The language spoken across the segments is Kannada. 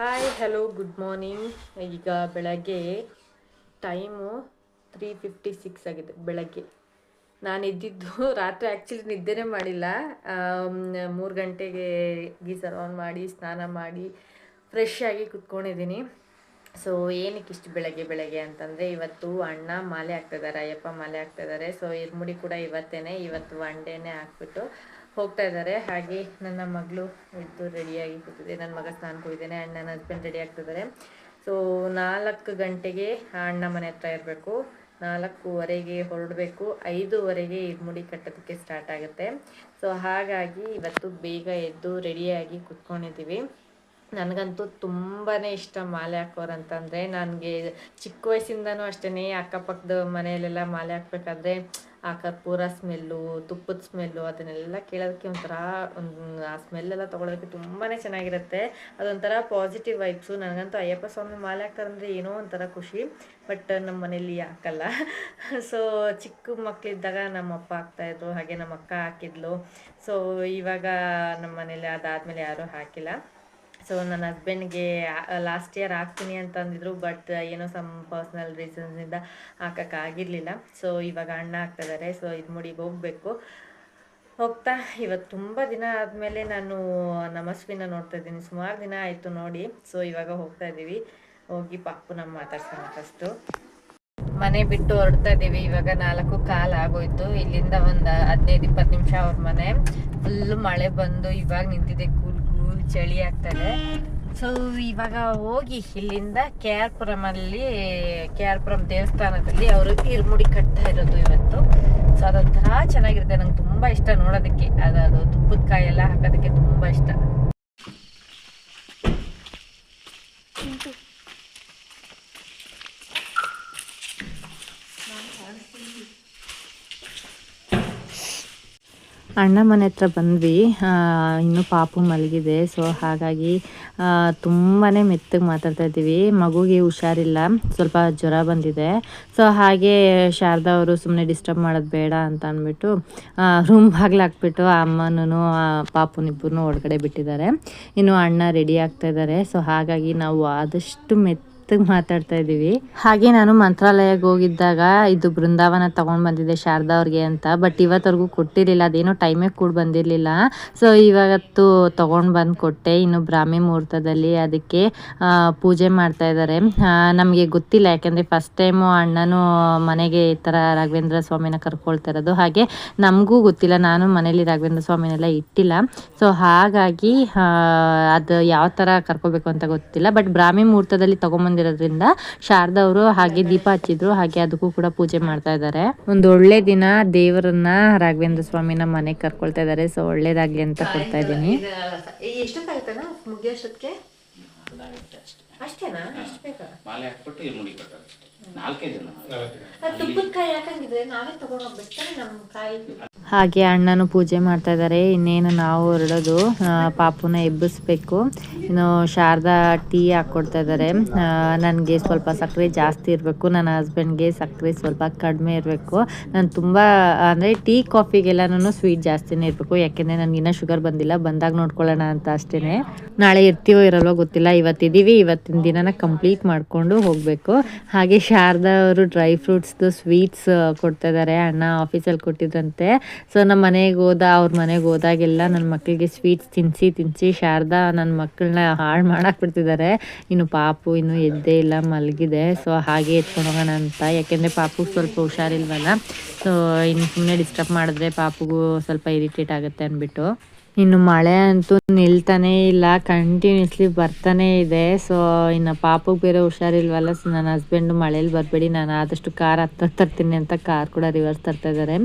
ಹಾಯ್ ಹಲೋ ಗುಡ್ ಮಾರ್ನಿಂಗ್ ಈಗ ಬೆಳಗ್ಗೆ ಟೈಮು ತ್ರೀ ಫಿಫ್ಟಿ ಸಿಕ್ಸ್ ಆಗಿದೆ, ಬೆಳಗ್ಗೆ. ನಾನು ಇದ್ದಿದ್ದು ರಾತ್ರಿ ಆ್ಯಕ್ಚುಲಿ ನಿದ್ದೆನೇ ಮಾಡಿಲ್ಲ. ಮೂರು ಗಂಟೆಗೆ ಗೀಸರ್ ಆನ್ ಮಾಡಿ, ಸ್ನಾನ ಮಾಡಿ ಫ್ರೆಶ್ ಆಗಿ ಕುತ್ಕೊಂಡಿದ್ದೀನಿ. ಸೊ ಏನಕ್ಕೆ ಇಷ್ಟು ಬೆಳಗ್ಗೆ ಬೆಳಗ್ಗೆ ಅಂತಂದರೆ, ಇವತ್ತು ಅಣ್ಣ ಮಾಲೆ ಹಾಕ್ತಿದ್ದಾರೆ ಅಯ್ಯಪ್ಪ ಮಾಲೆ ಹಾಕ್ತಿದ್ದಾರೆ ಸೊ ಇರ್ಮುಡಿ ಕೂಡ ಇವತ್ತೇನೆ, ಇವತ್ತು ಒನ್ ಡೇನೇ ಹಾಕ್ಬಿಟ್ಟು ಹೋಗ್ತಾ ಇದ್ದಾರೆ. ಹಾಗೆ ನನ್ನ ಮಗಳು ಎದ್ದು ರೆಡಿಯಾಗಿ ಕೂತಿದೆ. ನನ್ನ ಮಗ ಸ್ನಾನ ಹೋಗಿದ್ದೇನೆ ಅಣ್ಣ, ನನ್ನ ಹಸ್ಬೆಂಡ್ ರೆಡಿ ಆಗ್ತಿದ್ದಾರೆ. ಸೊ ನಾಲ್ಕು ಗಂಟೆಗೆ ಅಣ್ಣ ಮನೆ ಹತ್ರ ಇರಬೇಕು. ನಾಲ್ಕೂವರೆಗೆ ಹೊರಡಬೇಕು. ಐದೂವರೆಗೆ ಇರ್ಮುಡಿ ಕಟ್ಟೋದಕ್ಕೆ ಸ್ಟಾರ್ಟ್ ಆಗುತ್ತೆ. ಸೊ ಹಾಗಾಗಿ ಇವತ್ತು ಬೇಗ ಎದ್ದು ರೆಡಿಯಾಗಿ ಕುತ್ಕೊಂಡಿದ್ದೀವಿ. ನನಗಂತೂ ತುಂಬಾ ಇಷ್ಟ ಮಾಲೆ ಹಾಕೋರು ಅಂತಂದರೆ ನನಗೆ ಚಿಕ್ಕ ವಯಸ್ಸಿಂದನೂ ಅಷ್ಟೇ ಅಕ್ಕಪಕ್ಕದ ಮನೆಯಲ್ಲೆಲ್ಲ ಮಾಲೆ ಹಾಕ್ಬೇಕಾದ್ರೆ ಆ ಕರ್ಪೂರ ಸ್ಮೆಲ್ಲು, ತುಪ್ಪದ ಸ್ಮೆಲ್ಲು ಅದನ್ನೆಲ್ಲ ಕೇಳೋದಕ್ಕೆ ಒಂಥರ, ಒಂದು ಆ ಸ್ಮೆಲ್ಲೆಲ್ಲ ತೊಗೊಳೋದಕ್ಕೆ ತುಂಬಾ ಚೆನ್ನಾಗಿರುತ್ತೆ. ಅದೊಂಥರ ಪಾಸಿಟಿವ್ ವೈಬ್ಸು ನನಗಂತೂ ಅಯ್ಯಪ್ಪ ಸ್ವಾಮಿ ಮಾಲೆ ಹಾಕ್ತಾರಂದ್ರೆ ಏನೋ ಒಂಥರ ಖುಷಿ. ಬಟ್ ನಮ್ಮ ಮನೇಲಿ ಹಾಕಲ್ಲ. ಸೊ ಚಿಕ್ಕ ಮಕ್ಕಳಿದ್ದಾಗ ನಮ್ಮ ಅಪ್ಪ ಹಾಕ್ತಾಯಿದ್ರು ಹಾಗೆ ನಮ್ಮ ಅಕ್ಕ ಹಾಕಿದ್ಲು. ಸೊ ಇವಾಗ ನಮ್ಮ ಮನೇಲಿ ಅದಾದಮೇಲೆ ಯಾರೂ ಹಾಕಿಲ್ಲ. ಸೊ ನನ್ನ ಹಸ್ಬೆಂಡ್ಗೆ ಲಾಸ್ಟ್ ಇಯರ್ ಹಾಕ್ತೀನಿ ಅಂತ ಅಂದಿದ್ರು ಬಟ್ ಏನೋ ಸಮ್ ಪರ್ಸ್ನಲ್ ರೀಸನ್ಸಿಂದ ಹಾಕೋಕ್ಕಾಗಿರಲಿಲ್ಲ ಸೊ ಇವಾಗ ಅಣ್ಣ ಹಾಕ್ತಿದ್ದಾರೆ ಸೊ ಇದು ಮುಡಿಗೆ ಹೋಗಬೇಕು. ಹೋಗ್ತಾ ಇವತ್ತು ತುಂಬ ದಿನ ಆದಮೇಲೆ ನಾನು ನಮಸ್ವಿನ ನೋಡ್ತಾ ಇದ್ದೀನಿ. ಸುಮಾರು ದಿನ ಆಯಿತು ನೋಡಿ. ಸೊ ಇವಾಗ ಹೋಗ್ತಾ ಇದ್ದೀವಿ. ಹೋಗಿ ಪಾಪು ನಮ್ಮ ಮಾತಾಡ್ಸೋಣ ಫಸ್ಟು ಮನೆ ಬಿಟ್ಟು ಹೊರಡ್ತಾ ಇದ್ದೀವಿ. ಇವಾಗ ನಾಲ್ಕು ಕಾಲು ಆಗೋಯ್ತು. ಇಲ್ಲಿಂದ ಒಂದು ಹದಿನೈದು ಇಪ್ಪತ್ತು ನಿಮಿಷ ಅವ್ರ ಮನೆ. ಫುಲ್ಲು ಮಳೆ ಬಂದು ಇವಾಗ ನಿಂತಿದೆ. ಕೂಲ್ ಚಳಿ ಆಗ್ತದೆ. ಸೊ ಇವಾಗ ಹೋಗಿ ಇಲ್ಲಿಂದ ಕೆ ಆರ್ ಪುರಮಲ್ಲಿ ಕೆ ಆರ್ ಪುರಂ ದೇವಸ್ಥಾನದಲ್ಲಿ ಅವರು ಇರ್ಮುಡಿ ಕಟ್ತಾ ಇರೋದು ಇವತ್ತು. ಸೊ ಅದೊಂಥರ ಚೆನ್ನಾಗಿರುತ್ತೆ ನಂಗೆ ತುಂಬ ಇಷ್ಟ ನೋಡೋದಕ್ಕೆ. ಅದು ತುಪ್ಪದ ಕಾಯಿ ಎಲ್ಲ ಹಾಕೋದಕ್ಕೆ ತುಂಬ ಇಷ್ಟ. ಅಣ್ಣ ಮನೆ ಹತ್ರ ಬಂದ್ವಿ. ಇನ್ನು ಪಾಪು ಮಲಗಿದೆ. ಸೊ ಹಾಗಾಗಿ ತುಂಬಾ ಮೆತ್ತಗೆ ಮಾತಾಡ್ತಾ ಇದ್ದೀವಿ. ಮಗುಗೆ ಹುಷಾರಿಲ್ಲ. ಸ್ವಲ್ಪ ಜ್ವರ ಬಂದಿದೆ. ಸೊ ಹಾಗೆ ಶಾರದಾ ಅವರು ಸುಮ್ಮನೆ ಡಿಸ್ಟರ್ಬ್ ಮಾಡೋದು ಬೇಡ ಅಂತ ಅಂದ್ಬಿಟ್ಟು ರೂಮ್ ಬಾಗ್ಲು ಹಾಕ್ಬಿಟ್ಟು ಅಮ್ಮನೂ ಪಾಪುನಿಬ್ಬರನ್ನೂ ಒಳಗಡೆ ಬಿಟ್ಟಿದ್ದಾರೆ. ಇನ್ನು ಅಣ್ಣ ರೆಡಿ ಆಗ್ತಾ ಇದ್ದಾರೆ. ಸೊ ಹಾಗಾಗಿ ನಾವು ಆದಷ್ಟು ಮೆತ್ತ ಮಾತಾಡ್ತಾ ಇದ್ದೀವಿ. ಹಾಗೆ ನಾನು ಮಂತ್ರಾಲಯಕ್ಕೆ ಹೋಗಿದ್ದಾಗ ಇದು ಬೃಂದಾವನ ತಗೊಂಡ್ ಬಂದಿದ್ದೆ ಶಾರದಾ ಅವ್ರಿಗೆ ಅಂತ. ಬಟ್ ಇವತ್ತವರೆಗೂ ಕೊಟ್ಟಿರಲಿಲ್ಲ, ಅದೇನೋ ಟೈಮೇ ಕೂಡ ಬಂದಿರಲಿಲ್ಲ. ಸೊ ಇವತ್ತು ತಗೊಂಡ್ ಬಂದು ಕೊಟ್ಟೆ, ಇನ್ನು ಬ್ರಾಹ್ಮಿ ಮುಹೂರ್ತದಲ್ಲಿ ಅದಕ್ಕೆ ಪೂಜೆ ಮಾಡ್ತಾ ಇದ್ದಾರೆ ನಮಗೆ ಗೊತ್ತಿಲ್ಲ, ಯಾಕಂದ್ರೆ ಫಸ್ಟ್ ಟೈಮು ಅಣ್ಣನು ಮನೆಗೆ ಈ ಥರ ರಾಘವೇಂದ್ರ ಸ್ವಾಮಿನ ಕರ್ಕೊಳ್ತಾ ಇರೋದು. ಹಾಗೆ ನಮಗೂ ಗೊತ್ತಿಲ್ಲ, ನಾನು ಮನೇಲಿ ರಾಘವೇಂದ್ರ ಸ್ವಾಮಿನೆಲ್ಲ ಇಟ್ಟಿಲ್ಲ. ಸೊ ಹಾಗಾಗಿ ಅದು ಯಾವ ಥರ ಕರ್ಕೋಬೇಕು ಅಂತ ಗೊತ್ತಿಲ್ಲ. ಬಟ್ ಬ್ರಾಹ್ಮಿ ಮುಹೂರ್ತದಲ್ಲಿ ತಗೊಂಬಂದಿರೋದ್ರಿಂದ ಶಾರದಾ ಅವರು ಹಾಗೆ ದೀಪ ಹಚ್ಚಿದ್ರು ಹಾಗೆ ಅದಕ್ಕೂ ಕೂಡ ಪೂಜೆ ಮಾಡ್ತಾ ಇದ್ದಾರೆ. ಒಂದು ಒಳ್ಳೆ ದಿನ ದೇವರನ್ನ ರಾಘವೇಂದ್ರ ಸ್ವಾಮಿನ ಮನೆಗೆ ಕರ್ಕೊಳ್ತಾ ಇದ್ದಾರೆ. ಸೊ ಒಳ್ಳೇದಾಗ್ಲಿ ಅಂತ ಕೊಡ್ತಾ ಇದ್ದೀನಿ. ಅಷ್ಟೇನಾ? ಹಾಗೆ ಅಣ್ಣನು ಪೂಜೆ ಮಾಡ್ತಾ ಇದ್ದಾರೆ ಇನ್ನೇನು ನಾವು ಹೊರಡೋದು ಪಾಪುನ ಎಬ್ಬಿಸ್ಬೇಕು. ಇನ್ನು ಶಾರದಾ ಟೀ ಹಾಕ್ಕೊಡ್ತಾ ಇದ್ದಾರೆ ನನಗೆ ಸ್ವಲ್ಪ ಸಕ್ಕರೆ ಜಾಸ್ತಿ ಇರಬೇಕು. ನನ್ನ ಹಸ್ಬೆಂಡ್ಗೆ ಸಕ್ಕರೆ ಸ್ವಲ್ಪ ಕಡಿಮೆ ಇರಬೇಕು. ನಾನು ತುಂಬ ಅಂದರೆ ಟೀ ಕಾಫಿಗೆಲ್ಲನೂ ಸ್ವೀಟ್ ಜಾಸ್ತಿನೇ ಇರಬೇಕು. ಯಾಕೆಂದರೆ ನನಗಿನ್ನ ಶುಗರ್ ಬಂದಿಲ್ಲ. ಬಂದಾಗ ನೋಡ್ಕೊಳ್ಳೋಣ ಅಂತ ಅಷ್ಟೇ ನಾಳೆ ಇರ್ತೀವೋ ಇರಲ್ವೋ ಗೊತ್ತಿಲ್ಲ. ಇವತ್ತಿದ್ದೀವಿ. ಇವತ್ತಿನ ದಿನನ ಕಂಪ್ಲೀಟ್ ಮಾಡಿಕೊಂಡು ಹೋಗಬೇಕು. ಹಾಗೆ ಶಾರದಾ ಅವರು ಡ್ರೈ ಫ್ರೂಟ್ಸ್ದು ಸ್ವೀಟ್ಸ್ ಕೊಡ್ತಾ ಇದ್ದಾರೆ ಅಣ್ಣ ಆಫೀಸಲ್ಲಿ ಕೊಟ್ಟಿದ್ರಂತೆ. ಸೊ ನಮ್ಮ ಮನೆಗೆ ಹೋದ, ಅವ್ರ ಮನೆಗೆ ಹೋದಾಗೆಲ್ಲ ನನ್ನ ಮಕ್ಕಳಿಗೆ ಸ್ವೀಟ್ಸ್ ತಿನ್ನಿಸಿ ತಿನ್ನಿಸಿ ಶಾರದಾ ನನ್ನ ಮಕ್ಕಳನ್ನ ಹಾಳು ಮಾಡಕ್ಕೆ ಬಿಡ್ತಿದ್ದಾರೆ ಇನ್ನು ಪಾಪು ಇನ್ನು ಎದ್ದೇ ಇಲ್ಲ, ಮಲಗಿದೆ. ಸೊ ಹಾಗೆ ಎತ್ಕೊಂಡು ಹೋಗೋಣ ಅಂತ. ಯಾಕೆಂದರೆ ಪಾಪು ಸ್ವಲ್ಪ ಹುಷಾರಿಲ್ವಲ್ಲ. ಸೊ ಇನ್ನು ಸುಮ್ಮನೆ ಡಿಸ್ಟರ್ಬ್ ಮಾಡಿದ್ರೆ ಪಾಪುಗೂ ಸ್ವಲ್ಪ ಇರಿಟೇಟ್ ಆಗುತ್ತೆ ಅಂದ್ಬಿಟ್ಟು. ಇನ್ನು ಮಳೆ ಅಂತೂ ನಿಲ್ತಾನೆ ಇಲ್ಲ ಕಂಟಿನ್ಯೂಸ್ಲಿ ಬರ್ತಾನೆ ಇದೆ. ಸೊ ಇನ್ನು ಪಾಪಗೆ ಬೇರೆ ಹುಷಾರಿಲ್ವಲ್ಲ ಸೊ ನನ್ನ ಹಸ್ಬೆಂಡು ಮಳೇಲಿ ಬರಬೇಡಿ ನಾನು ಆದಷ್ಟು ಕಾರ್ ಹತ್ತ ತರ್ತೀನಿ ಅಂತ ಕಾರ್ ಕೂಡ ರಿವರ್ಸ್ ತರ್ತಾ ಇದ್ದಾರೆ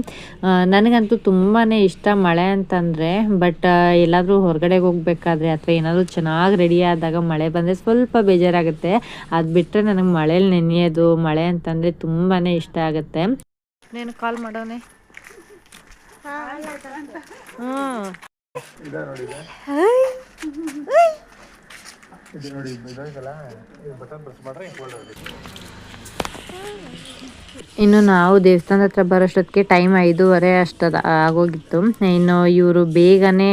ನನಗಂತೂ ತುಂಬಾ ಇಷ್ಟ ಮಳೆ ಅಂತಂದರೆ ಬಟ್ ಎಲ್ಲಾದರೂ ಹೊರಗಡೆಗೆ ಹೋಗ್ಬೇಕಾದ್ರೆ ಅಥವಾ ಏನಾದರೂ ಚೆನ್ನಾಗಿ ರೆಡಿ ಆದಾಗ ಮಳೆ ಬಂದರೆ ಸ್ವಲ್ಪ ಬೇಜಾರಾಗುತ್ತೆ. ಅದು ಬಿಟ್ಟರೆ ನನಗೆ ಮಳೇಲಿ ನೆನೆಯೋದು ಮಳೆ ಅಂತಂದರೆ ತುಂಬಾ ಇಷ್ಟ ಆಗುತ್ತೆ. ನೀನು ಕಾಲ್ ಮಾಡೋನೆ ಹ್ಞೂ ಇದೆ ನೋಡಿ ಇದೆ. ನೋಡಿ ಇದು ಬಟನ್ ಪ್ರೆಸ್ ಮಾಡ್ರೆ ಹಿಂಗೆ ಆಗುತ್ತೆ. ಇನ್ನು ನಾವು ದೇವಸ್ಥಾನದ ಹತ್ರ ಬರೋಷ್ಟೊತ್ತಿಗೆ ಟೈಮ್ ಐದೂವರೆ ಅಷ್ಟದ, ಆಗೋಗಿತ್ತು. ಇನ್ನು ಇವರು ಬೇಗನೆ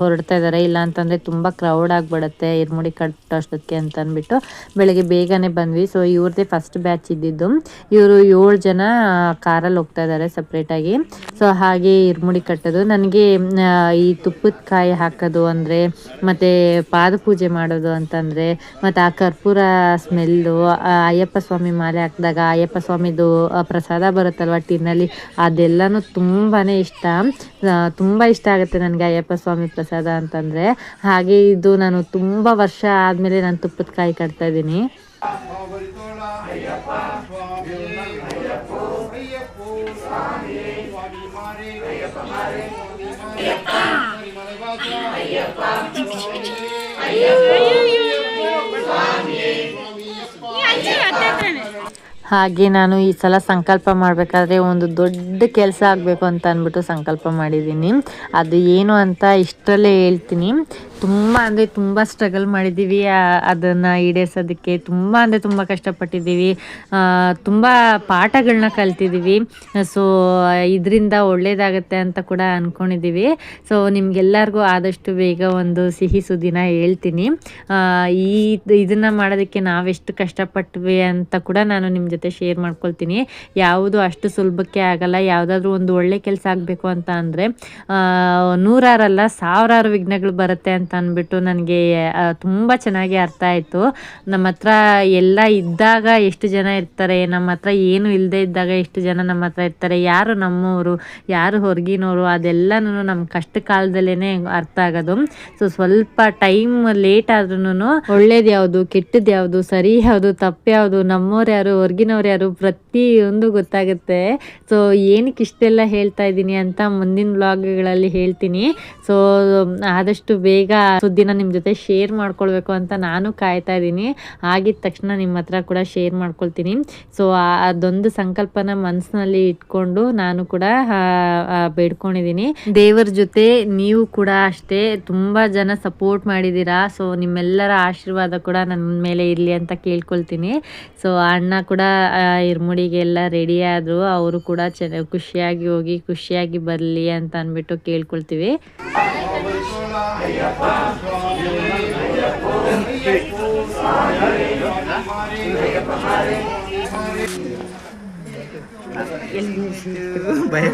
ಹೊರಡ್ತಾ ಇದ್ದಾರೆ ಇಲ್ಲ ಅಂತಂದರೆ ತುಂಬ ಕ್ರೌಡ್ ಆಗಿಬಿಡುತ್ತೆ. ಇರ್ಮುಡಿ ಕಟ್ಟೋಷ್ಟೊತ್ತಿಗೆ ಅಂತ ಅಂದ್ಬಿಟ್ಟು ಬೆಳಗ್ಗೆ ಬೇಗನೆ ಬಂದ್ವಿ. ಸೊ ಇವ್ರದ್ದೇ ಫಸ್ಟ್ ಬ್ಯಾಚ್ ಇದ್ದಿದ್ದು. ಇವರು ಏಳು ಜನ ಕಾರಲ್ಲಿ ಹೋಗ್ತಾ ಇದ್ದಾರೆ ಸಪ್ರೇಟಾಗಿ ಸೊ ಹಾಗೆ ಇರ್ಮುಡಿ ಕಟ್ಟೋದು. ನನಗೆ ಈ ತುಪ್ಪದ ಕಾಯಿ ಹಾಕೋದು ಅಂದರೆ, ಮತ್ತು ಪಾದಪೂಜೆ ಮಾಡೋದು ಅಂತಂದರೆ, ಮತ್ತು ಆ ಕರ್ಪೂರ ಸ್ಮೆಲ್ಲು ಅಯ್ಯಪ್ಪ ಸ್ವಾಮಿ ಮಾಲೆ ಹಾಕಿದಾಗ ಅಯ್ಯಪ್ಪ ಸ್ವಾಮಿದು ಪ್ರಸಾದ ಬರುತ್ತಲ್ವ ಟಿನ್ನಲ್ಲಿ ಅದೆಲ್ಲನೂ ತುಂಬಾ ಇಷ್ಟ ತುಂಬ ಇಷ್ಟ ಆಗುತ್ತೆ ನನಗೆ ಅಯ್ಯಪ್ಪ ಸ್ವಾಮಿ ಪ್ರಸಾದ ಅಂತಂದರೆ ಹಾಗೆ ಇದು ನಾನು ತುಂಬ ವರ್ಷ ಆದಮೇಲೆ ನಾನು ತುಪ್ಪದ ಕಾಯಿ ಕಟ್ತಾ ಇದ್ದೀನಿ ಹಾಗೆ ನಾನು ಈ ಸಲ ಸಂಕಲ್ಪ ಮಾಡಬೇಕಾದ್ರೆ ಒಂದು ದೊಡ್ಡ ಕೆಲಸ ಆಗಬೇಕು ಅಂತ ಅಂದ್ಬಿಟ್ಟು ಸಂಕಲ್ಪ ಮಾಡಿದ್ದೀನಿ. ಅದು ಏನು ಅಂತ ಇಷ್ಟರಲ್ಲೇ ಹೇಳ್ತೀನಿ. ತುಂಬ ಅಂದರೆ ತುಂಬ ಸ್ಟ್ರಗಲ್ ಮಾಡಿದ್ದೀವಿ. ಅದನ್ನು ಈಡೇರಿಸೋದಕ್ಕೆ ತುಂಬ ಅಂದರೆ ತುಂಬ ಕಷ್ಟಪಟ್ಟಿದ್ದೀವಿ. ತುಂಬ ಪಾಠಗಳನ್ನ ಕಲ್ತಿದ್ದೀವಿ. ಸೊ ಇದರಿಂದ ಒಳ್ಳೆಯದಾಗತ್ತೆ ಅಂತ ಕೂಡ ಅಂದ್ಕೊಂಡಿದ್ದೀವಿ ಸೊ ನಿಮ್ಗೆಲ್ಲರಿಗೂ ಆದಷ್ಟು ಬೇಗ ಒಂದು ಸಿಹಿ ಸುದ್ದಿನ ಹೇಳ್ತೀನಿ. ಈ ಇದನ್ನು ಮಾಡೋದಕ್ಕೆ ನಾವೆಷ್ಟು ಕಷ್ಟಪಟ್ವಿ ಅಂತ ಕೂಡ ನಾನು ನಿಮ್ಮ ಜೊತೆ ಶೇರ್ ಮಾಡ್ಕೊಳ್ತೀನಿ. ಯಾವುದು ಅಷ್ಟು ಸುಲಭಕ್ಕೆ ಆಗಲ್ಲ. ಯಾವುದಾದ್ರೂ ಒಂದು ಒಳ್ಳೆ ಕೆಲಸ ಆಗಬೇಕು ಅಂತ ಅಂದರೆ ನೂರಾರಲ್ಲ ಸಾವಿರಾರು ವಿಘ್ನಗಳು ಬರುತ್ತೆ ಅಂತ ಅಂದ್ಬಿಟ್ಟು ನನಗೆ ತುಂಬ ಚೆನ್ನಾಗಿ ಅರ್ಥ ಆಯಿತು. ನಮ್ಮ ಹತ್ರ ಎಲ್ಲ ಇದ್ದಾಗ ಎಷ್ಟು ಜನ ಇರ್ತಾರೆ ನಮ್ಮ ಹತ್ರ ಏನು ಇಲ್ಲದೆ ಇದ್ದಾಗ ಎಷ್ಟು ಜನ ನಮ್ಮ ಹತ್ರ ಇರ್ತಾರೆ, ಯಾರು ನಮ್ಮವರು ಯಾರು ಹೊರಗಿನವರು ಅದೆಲ್ಲನೂ ನಮ್ಮ ಕಷ್ಟ ಕಾಲದಲ್ಲೇ ಅರ್ಥ ಆಗೋದು. ಸೊ ಸ್ವಲ್ಪ ಟೈಮ್ ಲೇಟ್ ಆದ್ರೂ ಒಳ್ಳೇದು ಯಾವುದು ಕೆಟ್ಟದ್ದು ಯಾವುದು, ಸರಿ ಯಾವುದು, ತಪ್ಪು ಯಾವುದು ನಮ್ಮವ್ರು ಯಾರು ಹೊರಗಿನವ್ರು ಯಾರು, ಪ್ರತಿಯೊಂದು ಗೊತ್ತಾಗುತ್ತೆ. ಸೊ ಏನಕ್ಕೆ ಇಷ್ಟೆಲ್ಲ ಹೇಳ್ತಾ ಇದ್ದೀನಿ ಅಂತ ಮುಂದಿನ ಬ್ಲಾಗ್ಗಳಲ್ಲಿ ಹೇಳ್ತೀನಿ. ಸೊ ಆದಷ್ಟು ಬೇಗ ಸುದ್ದಿನ ನಿಮ್ಮ ಜೊತೆ ಶೇರ್ ಮಾಡ್ಕೊಳ್ಬೇಕು ಅಂತ ನಾನು ಕಾಯ್ತಾ ಇದ್ದೀನಿ. ಆಗಿದ ತಕ್ಷಣ ನಿಮ್ಮ ಹತ್ರ ಕೂಡ ಶೇರ್ ಮಾಡ್ಕೊಳ್ತೀನಿ. ಸೊ ಅದೊಂದು ಸಂಕಲ್ಪನ ಮನಸ್ಸಿನಲ್ಲಿ ಇಟ್ಕೊಂಡು ನಾನು ಕೂಡ ಬೇಡ್ಕೊಂಡಿದ್ದೀನಿ. ದೇವರ ಜೊತೆ ನೀವು ಕೂಡ ಅಷ್ಟೇ ತುಂಬ ಜನ ಸಪೋರ್ಟ್ ಮಾಡಿದ್ದೀರಾ. ಸೊ ನಿಮ್ಮೆಲ್ಲರ ಆಶೀರ್ವಾದ ಕೂಡ ನನ್ನ ಮೇಲೆ ಇರಲಿ ಅಂತ ಕೇಳ್ಕೊಳ್ತೀನಿ. ಸೊ ಅಣ್ಣ ಕೂಡ ಇರ್ಮುಡಿಗೆ ಎಲ್ಲ ರೆಡಿ ಆದರು. ಅವರು ಕೂಡ ಚೆನ್ನಾಗಿ ಖುಷಿಯಾಗಿ ಹೋಗಿ, ಖುಷಿಯಾಗಿ ಬರಲಿ ಅಂತ ಅಂದ್ಬಿಟ್ಟು ಕೇಳ್ಕೊಳ್ತೀವಿ. ಭಯ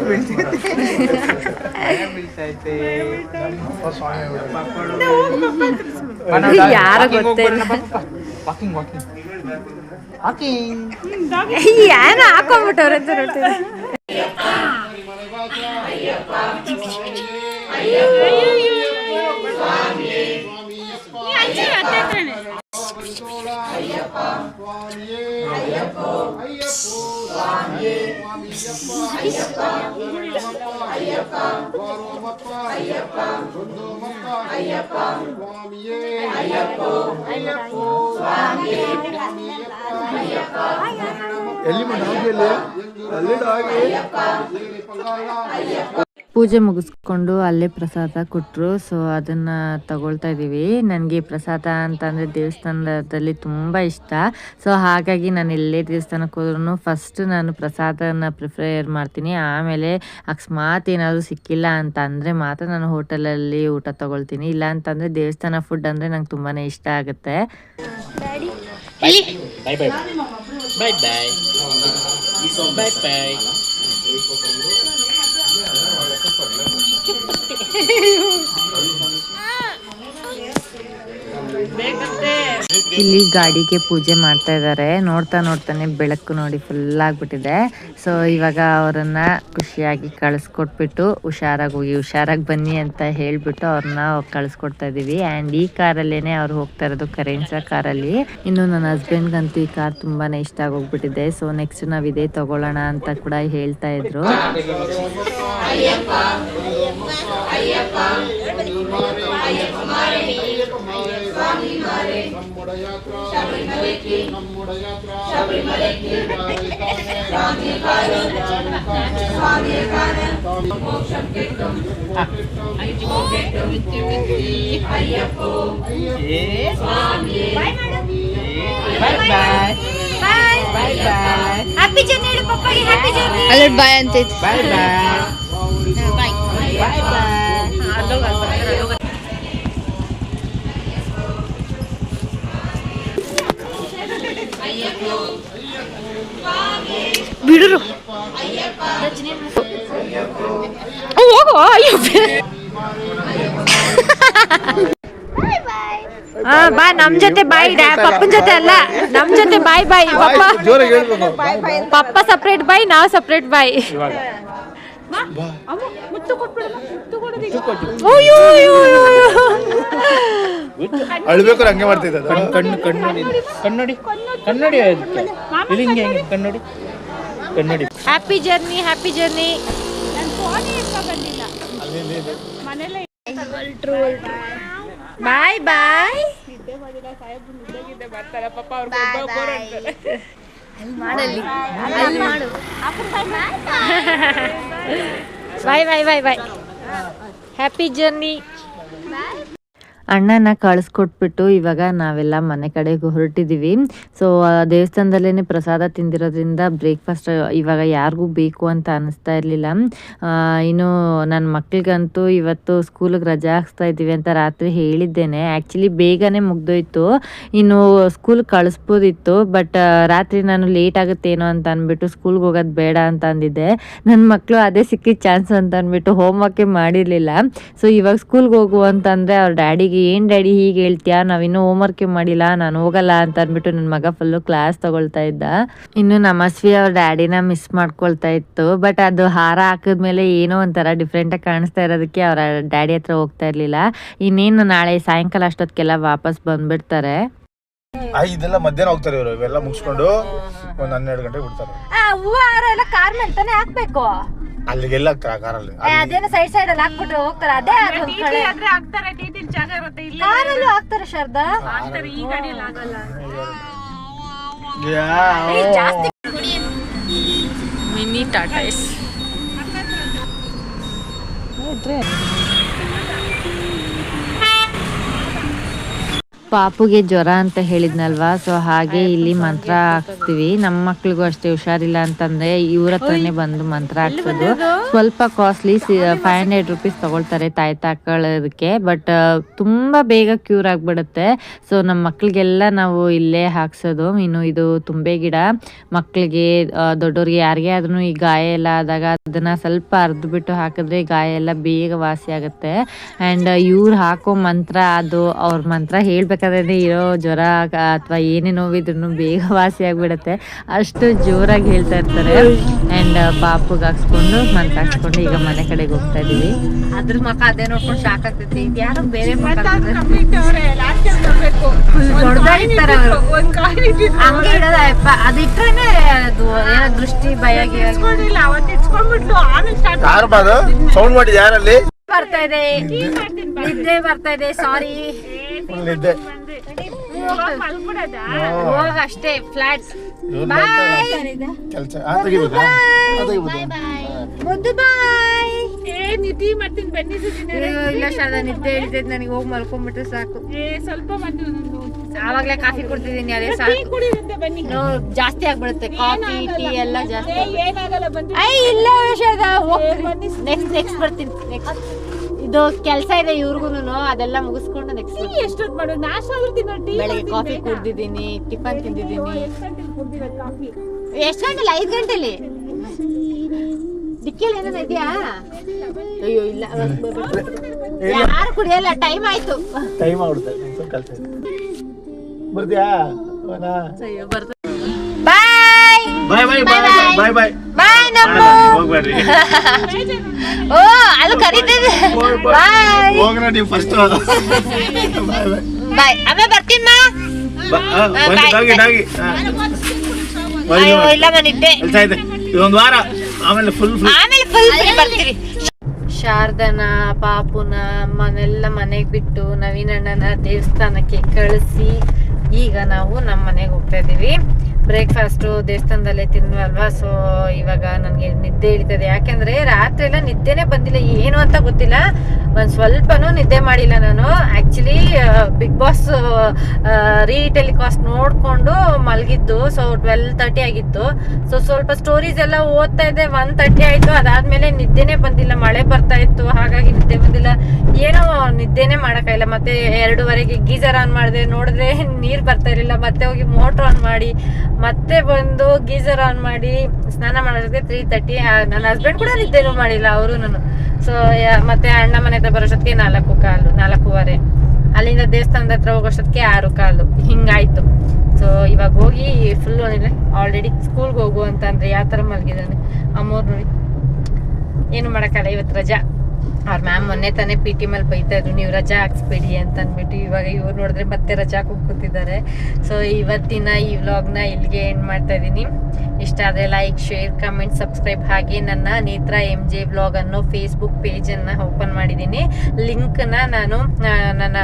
ಬೀಳ್ತೈತೆ ಯಾರ ಬೀಳ್ತೈತೆ ಯಾರೋ ಗೊತ್ತೇ ಇಲ್ಲ. ವಾಕಿಂಗ್ ವಾಕಿಂಗ್ ವಾಕಿಂಗ್ ಏನ ಹಾಕೊಂಡ್ಬಿಟ್ಟವ್ರೆ ಅಂತ ನೋಡ್ತೀನಿ ಎಲ್ಲಿ ಮನೆ ಹೋಗಿ ಅಲ್ಲಿ ಅಲ್ಲಿ ಪೂಜೆ ಮುಗಿಸ್ಕೊಂಡು ಅಲ್ಲೇ ಪ್ರಸಾದ ಕೊಟ್ಟರು ಸೊ ಅದನ್ನು ತಗೊಳ್ತಾ ಇದ್ದೀವಿ ನನಗೆ ಪ್ರಸಾದ ಅಂತಂದರೆ ದೇವಸ್ಥಾನದಲ್ಲಿ ತುಂಬ ಇಷ್ಟ. ಸೊ ಹಾಗಾಗಿ ನಾನು ಎಲ್ಲೇ ದೇವಸ್ಥಾನಕ್ಕೆ ಹೋದ್ರು ಫಸ್ಟ್ ನಾನು ಪ್ರಸಾದನ ಪ್ರಿಫರ್ ಮಾಡ್ತೀನಿ. ಆಮೇಲೆ ಅಕಸ್ಮಾತ್ ಏನಾದರೂ ಸಿಕ್ಕಿಲ್ಲ ಅಂತ ಅಂದರೆ ಮಾತ್ರ ನಾನು ಹೋಟೆಲಲ್ಲಿ ಊಟ ತಗೊಳ್ತೀನಿ. ಇಲ್ಲ ಅಂತಂದರೆ ದೇವಸ್ಥಾನ ಫುಡ್ ಅಂದರೆ ನಂಗೆ ತುಂಬಾ ಇಷ್ಟ ಆಗುತ್ತೆ. ಬಾಯ್ ಬಾಯ್ ಬೈ ಬಾಯ್ ಬಾಯ್ ಬಾಯ್ ಇಲ್ಲಿ ಗಾಡಿಗೆ ಪೂಜೆ ಮಾಡ್ತಾ ಇದ್ದಾರೆ ನೋಡ್ತಾ ನೋಡ್ತಾನೆ ಬೆಳಕು ನೋಡಿ ಫುಲ್ ಆಗ್ಬಿಟ್ಟಿದೆ ಸೊ ಇವಾಗ ಅವರನ್ನ ಖುಷಿಯಾಗಿ ಕಳಿಸ್ಕೊಟ್ಬಿಟ್ಟು ಹುಷಾರಾಗಿ ಹೋಗಿ ಹುಷಾರಾಗಿ ಬನ್ನಿ ಅಂತ ಹೇಳ್ಬಿಟ್ಟು ಅವ್ರನ್ನ ಕಳಿಸ್ಕೊಡ್ತಾ ಇದೀವಿ ಅಂಡ್ ಈ ಕಾರಲ್ಲೇನೆ ಅವ್ರು ಹೋಗ್ತಾ ಇರೋದು ಕರೆನ್ಸ ಕಾರಲ್ಲಿ ಇನ್ನು ನನ್ನ ಹಸ್ಬೆಂಡ್ಗಂತೂ ಈ ಕಾರ್ ತುಂಬಾನೇ ಇಷ್ಟ ಆಗೋಗ್ಬಿಟ್ಟಿದೆ ಸೊ ನೆಕ್ಸ್ಟ್ ನಾವು ಇದೇ ತಗೊಳ್ಳೋಣ ಅಂತ ಕೂಡ ಹೇಳ್ತಾ ಇದ್ರು ಬಾಯ್ ಬಾಯ್ ಬಾಯ್ ಬಾಯ್. ಜರ್ನಿ ಹೇಳು ಪಪ್ಪಗೆ ಹ್ಯಾಪಿ ಜರ್ನಿ ಅಲ್ಲ ಬಾಯ್ ಅಂತೈತಿ ಬಾಯ್ ಬಾಯ್. ಬಾಯ್. ಬಾಯ್ ಬಾಯ್. ಬಿಡುರು. ಹೋಗೋ ಅಯ್ಯೋ ಹಾ ಬಾ ನಮ್ ಜೊತೆ ಬಾಯ್ ಪಪ್ಪನ ಜೊತೆ ಅಲ್ಲ. ನಮ್ ಜೊತೆ ಬಾಯ್ ಬಾಯ್. ಪಪ್ಪ ಪಪ್ಪ ಸಪ್ರೇಟ್ ಬಾಯ್ ನಾವು ಸಪ್ರೇಟ್ ಬಾಯ್. ಮುತ್ತು ಅಯ್ಯೋ. ಅಳ್ಬೇಕಾದ್ರೆ ಹಂಗೆ ಮಾಡ್ತಿದ್ದ. ಕಣ್ಣು ಕಣ್ಣು ಕಣ್ಣು ಕಣ್ಣು ಕನ್ನಡಿ ಇಲ್ಲಿ ಹಿಂಗೆ ಹಿಂಗೆ ಕನ್ನಡಿ ಕನ್ನಡಿ happy journey happy journey bye bye bye bye bye bye happy journey ಅಣ್ಣನ ಕಳಿಸ್ಕೊಟ್ಬಿಟ್ಟು ಇವಾಗ ನಾವೆಲ್ಲ ಮನೆ ಕಡೆಗೆ ಹೊರಟಿದ್ದೀವಿ. ಸೊ ದೇವಸ್ಥಾನದಲ್ಲೇ ಪ್ರಸಾದ ತಿಂದಿರೋದ್ರಿಂದ ಬ್ರೇಕ್ಫಾಸ್ಟ್ ಇವಾಗ ಯಾರಿಗೂ ಬೇಕು ಅಂತ ಅನಿಸ್ತಾ ಇರಲಿಲ್ಲ. ಇನ್ನು ನನ್ನ ಮಕ್ಳಿಗಂತೂ ಇವತ್ತು ಸ್ಕೂಲಿಗೆ ರಜೆ ಹಾಕ್ಸ್ತಾ ಇದ್ದೀವಿ ಅಂತ ರಾತ್ರಿ ಹೇಳಿದ್ದೇನೆ. ಆ್ಯಕ್ಚುಲಿ ಬೇಗನೆ ಮುಗ್ದೋಯ್ತು. ಇನ್ನು ಸ್ಕೂಲ್ ಕಳಿಸ್ಬೋದಿತ್ತು ಬಟ್ ರಾತ್ರಿ ನಾನು ಲೇಟ್ ಆಗುತ್ತೇನೋ ಅಂತ ಅಂದ್ಬಿಟ್ಟು ಸ್ಕೂಲ್ಗೆ ಹೋಗೋದು ಬೇಡ ಅಂತ ಅಂದಿದ್ದೆ. ನನ್ನ ಮಕ್ಕಳು ಅದೇ ಸಿಕ್ಕಿದ ಚಾನ್ಸ್ ಅಂತ ಅಂದ್ಬಿಟ್ಟು ಹೋಮ್ವರ್ಕೇ ಮಾಡಿರಲಿಲ್ಲ. ಸೊ ಇವಾಗ ಸ್ಕೂಲ್ಗೆ ಹೋಗು ಅಂತಂದರೆ ಅವ್ರ ಡ್ಯಾಡಿಗೆ ಏನು ಡ್ಯಾಡಿ ಹೀಗೆ ಹೇಳ್ತೀಯಾ? ನಾವಿನ್ನೂ ಹೋಮ್ವರ್ಕೇ ಮಾಡಿಲ್ಲ, ನಾನು ಹೋಗಲ್ಲ ಅಂತ ಅಂದ್ಬಿಟ್ಟು ನನ್ನ ಮಗ ಫುಲ್ಲು ಕ್ಲಾಸ್ ತಗೊಳ್ತಾ ಇದ್ದ. ಇನ್ನು ನಮಸ್ವಿ ಅವ್ರ ಡ್ಯಾಡಿನ ಮಿಸ್ ಮಾಡ್ಕೊಳ್ತಾ ಇತ್ತು. ಬಟ್ ಅದು ಹಾರ ಹಾಕಿದ್ಮೇಲೆ ಏನೋ ಒಂಥರ ಡಿಫ್ರೆಂಟಾಗಿ ಕಾಣಿಸ್ತಾ ಇರೋದಕ್ಕೆ ಅವರ ಡ್ಯಾಡಿ ಹತ್ರ ಹೋಗ್ತಾ ಇರಲಿಲ್ಲ. ಇನ್ನೇನು ನಾಳೆ ಸಾಯಂಕಾಲ ಅಷ್ಟೊತ್ತಿಗೆಲ್ಲ ವಾಪಸ್ ಬಂದ್ಬಿಡ್ತಾರೆ. ಇದೆಲ್ಲ ಮಧ್ಯಾಹ್ನ ಹೋಗ್ತಾರೆ ಇವರು. ಇವೆಲ್ಲ ಮುಗಿಸ್ಕೊಂಡು. ಒಂದ್ ಹನ್ನೆರಡು ಗಂಟೆ ಬಿಡ್ತಾರೆ. ಹೂವು ಹಾರ ಎಲ್ಲ ಕಾರ್ ಮೇಲೆ ತಾನೇ ಹಾಕ್ಬೇಕು? ಅಲ್ಲಿಗೆಲ್ಲ ಕಾರಲ್ಲಿ ಅದೇನೋ ಸೈಡ್ ಸೈಡ್ ಅಲ್ಲಿ ಹಾಕ್ಬಿಟ್ಟು ಹೋಗ್ತಾರೆ. ಅದೇ ಕಾರಲ್ಲೂ ಹಾಕ್ತಾರೆ ಶಾರದಾ? ಮಿನಿ ಟಾಟಾ ಎಸ್ ಪಾಪುಗೆ ಜ್ವರ ಅಂತ ಹೇಳಿದ್ನಲ್ವಾ? ಸೊ ಹಾಗೆ ಇಲ್ಲಿ ಮಂತ್ರ ಹಾಕ್ತಿವಿ. ನಮ್ಮ ಮಕ್ಳಿಗೂ ಅಷ್ಟೇ ಹುಷಾರಿಲ್ಲ ಅಂತಂದ್ರೆ ಇವ್ರ ಹತ್ರನೇ ಬಂದು ಮಂತ್ರ ಹಾಕ್ಸೋದು. ಸ್ವಲ್ಪ ಕಾಸ್ಟ್ಲಿ ಫೈವ್ ಹಂಡ್ರೆಡ್ ರುಪೀಸ್ ತಗೊಳ್ತಾರೆ ತಾಯಿ ತಾಕೊಳ್ಳೋದಕ್ಕೆ ಬಟ್ ತುಂಬಾ ಬೇಗ ಕ್ಯೂರ್ ಆಗ್ಬಿಡುತ್ತೆ. ಸೊ ನಮ್ಮ ಮಕ್ಳಿಗೆಲ್ಲ ನಾವು ಇಲ್ಲೇ ಹಾಕ್ಸೋದು. ಇನ್ನು ಇದು ತುಂಬೆ ಗಿಡ. ಮಕ್ಕಳಿಗೆ ದೊಡ್ಡವ್ರಿಗೆ ಯಾರಿಗೆ ಆದ್ರೂ ಈ ಗಾಯ ಎಲ್ಲ ಆದಾಗ ಅದನ್ನ ಸ್ವಲ್ಪ ಅರ್ದು ಬಿಟ್ಟು ಹಾಕಿದ್ರೆ ಗಾಯ ಎಲ್ಲ ಬೇಗ ವಾಸಿ ಆಗುತ್ತೆ. ಅಂಡ್ ಇವ್ರು ಹಾಕೋ ಮಂತ್ರ ಅದು ಅವ್ರ ಮಂತ್ರ ಹೇಳ್ಬೇಕಾದ್ರೆ ಇರೋ ಜ್ವರ ಅಥವಾ ಏನೇ ನೋವಿದ್ರು ಬೇಗ ವಾಸಿ ಆಗ್ಬಿಡುತ್ತೆ. ಅಷ್ಟು ಜೋರಾಗಿ ಹೇಳ್ತಾ ಇರ್ತಾರೆ. ಅಂಡ್ ಪಾಪುಗೆ ಹಾಕ್ಸ್ಕೊಂಡು ಮಂತ್ ಹಾಕ್ಸ್ಕೊಂಡು ಈಗ ಮನೆ ಕಡೆಗೆ ಹೋಗ್ತಾ ಇದೀವಿ. ಅದ್ರ ಮಕ್ಕ ಅದೇ ನೋಡ್ಕೊಂಡು ಶಾಕ್ ಆಗ್ತೈತಿ. ಯಾರೋ ಬೇರೆ ಇಡೋದಪ್ಪ ಅದು ಏನೋ ದೃಷ್ಟಿ ಭಯ ಸೌಂಡ್ ಮಾಡಿ? ಯಾರಲ್ಲಿ? ಬರ್ತಾ ಇದೆ. ನಿದ್ದೆ ಬರ್ತಾ ಇದೆ ಸಾರಿ ಫುಲ್ ನಿದ್ದೆ ಹೋಗ ಅಷ್ಟೇ ಫ್ಲಾಟ್ ಕೆಲಸ. ಆ ತೆಗಿಬೇಕಾ ಆ ತೆಗಿಬೋದಾ? ಮುದ್ದು ಬಾಯ್ ಇಲ್ಲ ಶಾರದಾ ನಿದ್ದೆ ಹೇಳ್ತೈತೆ ನನಗೆ ಹೋಗಿ ಮಲ್ಕೊಂಡ್ಬಿಟ್ರೆ ಸಾಕು. ಆವಾಗಲೇ ಕಾಫಿ ಕುಡ್ತಿದ್ದೀನಿ ಅದೇ ಸಾಕು. ನೋ, ಜಾಸ್ತಿ ಆಗ್ಬಿಡುತ್ತೆ. ಕಾಫಿ ಟೀ ಎಲ್ಲ ಜಾಸ್ತಿ ಐ ಇಲ್ಲ ಶಾರದಾ ನೆಕ್ಸ್ಟ್ ನೆಕ್ಸ್ಟ್ ಬರ್ತೀನಿ. ನೆಕ್ಸ್ಟ್ ಇದು ಕೆಲಸ ಇದೆ ಇವ್ರಿಗೂನು ಅದೆಲ್ಲ ಮುಗಿಸ್ಕೊಂಡು ನೆಕ್ಸ್ಟ್ ಎಷ್ಟೊತ್ತು ಮಾಡೋದು? ನಾಶ ಆದ್ರೂ ತಿನ್ನೋ ಟೀ ಬೆಳಗ್ಗೆ ಕಾಫಿ ಕುಡ್ದಿದ್ದೀನಿ ಟಿಫನ್ ತಿಂದಿದ್ದೀನಿ. ಎಷ್ಟು ಗಂಟೆಲಿ ಐದು ಗಂಟೆಲಿ? ದಿಕ್ಕಲ್ಲಿ ಏನಾನ ಇದೆಯಾ? ಅಯ್ಯೋ ಇಲ್ಲ ಯಾರು ಕುಡಿಯಲ್ಲ ಟೈಮ್ ಆಯ್ತು. ಟೈಮ್ ಆಗ್ಬಿಡುತ್ತೆ ಕೆಲಸ ಇದೆ ಬರ್ತೀಯಾ? ಬಾಯ್ ಬಾಯ್ ಬಾಯ್ ಬಾಯ್ ಬಾಯ್ ಬಾಯ್ ನಮ್ಮ ಓ ಅದು ಕರೀತಿದೆ ಬಾಯ್ ಹೋಗೋಣ ನೀವು ಫಸ್ಟ್ ಬಾಯ್ ಬಾಯ್ ಬಾಯ್ ಆಮೇಲೆ ಬರ್ತೀನಿ ಬನ್ನಿ ಡಾಗಿ ಡಾಗಿ ಅಯ್ಯೋ ಇಲ್ಲ ನಿದ್ದೆ. ಇದೆ? ಇದೊಂದು ವಾರ. ಆಮೇಲೆ ಫುಲ್ ಫುಲ್ ಆಮೇಲೆ ಫುಲ್ ಬರ್ತೀವಿ ಶಾರದನ ಪಾಪುನ ಅಮ್ಮನೆಲ್ಲ ಮನೆಗೆ ಬಿಟ್ಟು ನವೀನಣ್ಣನ ದೇವಸ್ಥಾನಕ್ಕೆ ಕಳಿಸಿ ಈಗ ನಾವು ನಮ್ಮ ಮನೆಗೆ ಹೋಗ್ತಾ ಇದ್ದೀವಿ. ಬ್ರೇಕ್ಫಾಸ್ಟು ದೇವಸ್ಥಾನದಲ್ಲೇ ತಿನ್ವಲ್ವಾ ಸೊ ಇವಾಗ ನನಗೆ ನಿದ್ದೆ ಇಳಿತದೆ ಯಾಕೆಂದರೆ ರಾತ್ರಿ ಎಲ್ಲ ನಿದ್ದೆನೇ ಬಂದಿಲ್ಲ. ಏನು ಅಂತ ಗೊತ್ತಿಲ್ಲ. ಒಂದು ಸ್ವಲ್ಪನೂ ನಿದ್ದೆ ಮಾಡಿಲ್ಲ ನಾನು. Actually Bigg Boss retelecast ನೋಡಿಕೊಂಡು ಮಲಗಿದ್ದು. ಸೊ ಟ್ವೆಲ್ ತರ್ಟಿ ಆಗಿತ್ತು. ಸೊ ಸ್ವಲ್ಪ ಸ್ಟೋರೀಸ್ ಎಲ್ಲ ಓದ್ತಾ ಇದ್ದೆ. ಒನ್ ತರ್ಟಿ ಆಯಿತು. ಅದಾದಮೇಲೆ ನಿದ್ದೆನೇ ಬಂದಿಲ್ಲ. ಮಳೆ ಬರ್ತಾ ಇತ್ತು. ಹಾಗಾಗಿ ನಿದ್ದೆ ಬಂದಿಲ್ಲ. ಏನೋ ನಿದ್ದೆನೇ ಮಾಡೋಕ್ಕಾಗಿಲ್ಲ ಮತ್ತೆ ಎರಡೂವರೆಗೆ ಗೀಜರ್ ಆನ್ ಮಾಡಿದೆ. ನೋಡಿದ್ರೆ ನೀರು ಬರ್ತಾ ಇರಲಿಲ್ಲ. ಮತ್ತೆ ಹೋಗಿ ಮೋಟ್ರ್ ಆನ್ ಮಾಡಿ, ಮತ್ತೆ ಬಂದು ಗೀಜರ್ ಆನ್ ಮಾಡಿ ಸ್ನಾನ ಮಾಡೋದಕ್ಕೆ ತ್ರೀ ತರ್ಟಿ ನನ್ನ ಹಸ್ಬೆಂಡ್ ಕೂಡ ನಿದ್ದೆನೂ ಮಾಡಿಲ್ಲ. ಅವರು ನಾನು ಸೊ ಮತ್ತೆ ಅಣ್ಣ ಮನೆ ಹತ್ರ ಬರೋಷ್ಟೊತ್ತಿಗೆ ನಾಲ್ಕು ಕಾಲು, ನಾಲ್ಕೂವರೆ. ಅಲ್ಲಿಂದ ದೇವಸ್ಥಾನದ ಹತ್ರ ಹೋಗೋಷ್ಟೊತ್ತಿಗೆ ಆರು ಕಾಲು. ಹಿಂಗಾಯ್ತು. ಸೊ ಇವಾಗ ಹೋಗಿ ಫುಲ್ ಆಲ್ರೆಡಿ ಸ್ಕೂಲ್ಗೆ ಹೋಗು ಅಂತ ಅಂದ್ರೆ ಯಾವ ಥರ ಮಲಗಿದ್ದಾನೆ? ಅಮ್ಮೋರ್ ನೋಡಿ. ಏನು ಮಾಡೋಕ್ಕಲ್ಲ ಇವತ್ತು ರಜಾ. ಅವ್ರ ಮ್ಯಾಮ್ ಮೊನ್ನೆ ತಾನೇ ಪಿ ಟಿ ಮೇಲೆ ಬೈತಾ ಇದ್ರು, ನೀವು ರಜಾ ಹಾಕ್ಸ್ಬೇಡಿ ಅಂತ ಅಂದ್ಬಿಟ್ಟು ಇವಾಗ ಇವ್ರು ನೋಡಿದ್ರೆ ಮತ್ತೆ ರಜಾ ಕೂತಿದ್ದಾರೆ ಸೊ ಇವತ್ತಿನ ಈ ವ್ಲಾಗ್ನ ಇಲ್ಲಿಗೆ ಎಂಡ್ ಮಾಡ್ತಾ ಇದ್ದೀನಿ. ಇಷ್ಟ ಆದರೆ ಲೈಕ್ ಶೇರ್ ಕಮೆಂಟ್ ಸಬ್ಸ್ಕ್ರೈಬ್ ಹಾಗೆ ನನ್ನ ನೇತ್ರ ಎಂ ಜೆ ವ್ಲಾಗ್ ಅನ್ನೋ ಫೇಸ್ಬುಕ್ ಪೇಜನ್ನು ಓಪನ್ ಮಾಡಿದ್ದೀನಿ. ಲಿಂಕನ್ನ ನಾನು ನನ್ನ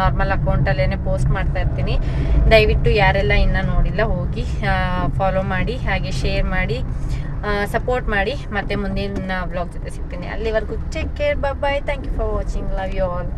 ನಾರ್ಮಲ್ ಅಕೌಂಟಲ್ಲೇ ಪೋಸ್ಟ್ ಮಾಡ್ತಾ ಇರ್ತೀನಿ. ದಯವಿಟ್ಟು ಯಾರೆಲ್ಲ ಇನ್ನೂ ನೋಡಿಲ್ಲ, ಹೋಗಿ ಫಾಲೋ ಮಾಡಿ, ಹಾಗೆ ಶೇರ್ ಮಾಡಿ. ಸಪೋರ್ಟ್ ಮಾಡಿ ಮತ್ತೆ ಮುಂದಿನ ಬ್ಲಾಗ್ ಜೊತೆ ಸಿಗ್ತೀನಿ. ಅಲ್ಲಿವರೆಗೂ take care bye thank you for watching love you all